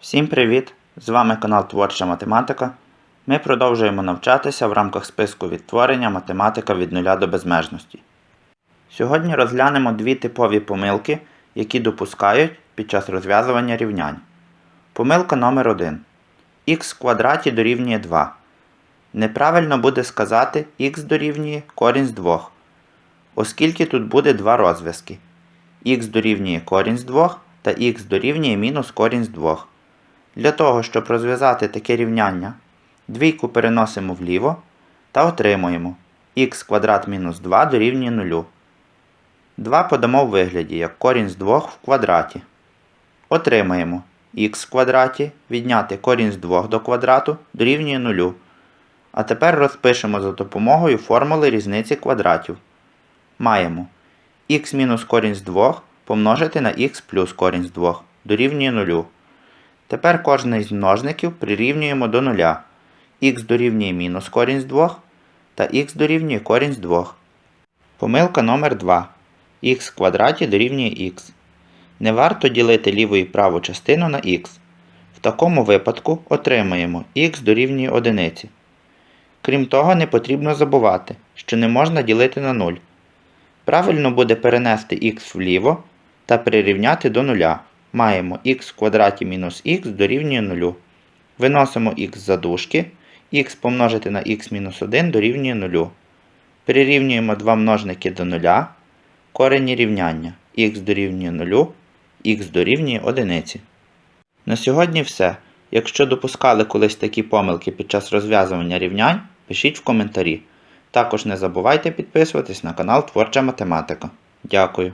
Всім привіт! З вами канал Творча Математика. Ми продовжуємо навчатися в рамках списку відтворення математика від нуля до безмежності. Сьогодні розглянемо дві типові помилки, які допускають під час розв'язування рівнянь. Помилка номер 1 х квадраті дорівнює 2. Неправильно буде сказати х дорівнює корінь з 2, оскільки тут буде два розв'язки. х дорівнює корінь з 2 та х дорівнює мінус корінь з 2. Для того, щоб розв'язати таке рівняння, двійку переносимо вліво та отримуємо х квадрат мінус 2 дорівнює 0. 2 подамо в вигляді як корінь з 2 в квадраті. Отримаємо х в квадраті відняти корінь з 2 до квадрату дорівнює 0. А тепер розпишемо за допомогою формули різниці квадратів. Маємо х мінус корінь з 2 помножити на х плюс корінь з 2 дорівнює 0. Тепер кожний з множників прирівнюємо до нуля. х дорівнює мінус корінь з 2 та х дорівнює корінь з 2. Помилка номер 2 х в квадраті дорівнює х. Не варто ділити ліву і праву частину на х. В такому випадку отримаємо х дорівнює 1. Крім того, не потрібно забувати, що не можна ділити на 0. Правильно буде перенести х вліво та прирівняти до нуля маємо х квадраті мінус х дорівнює 0. Виносимо х за дужки, х помножити на х мінус 1 дорівнює 0. Прирівнюємо два множники до 0, корені рівняння х дорівнює 0, х дорівнює 1. На сьогодні все. Якщо допускали колись такі помилки під час розв'язування рівнянь, пишіть в коментарі. Також не забувайте підписуватись на канал Творча Математика. Дякую.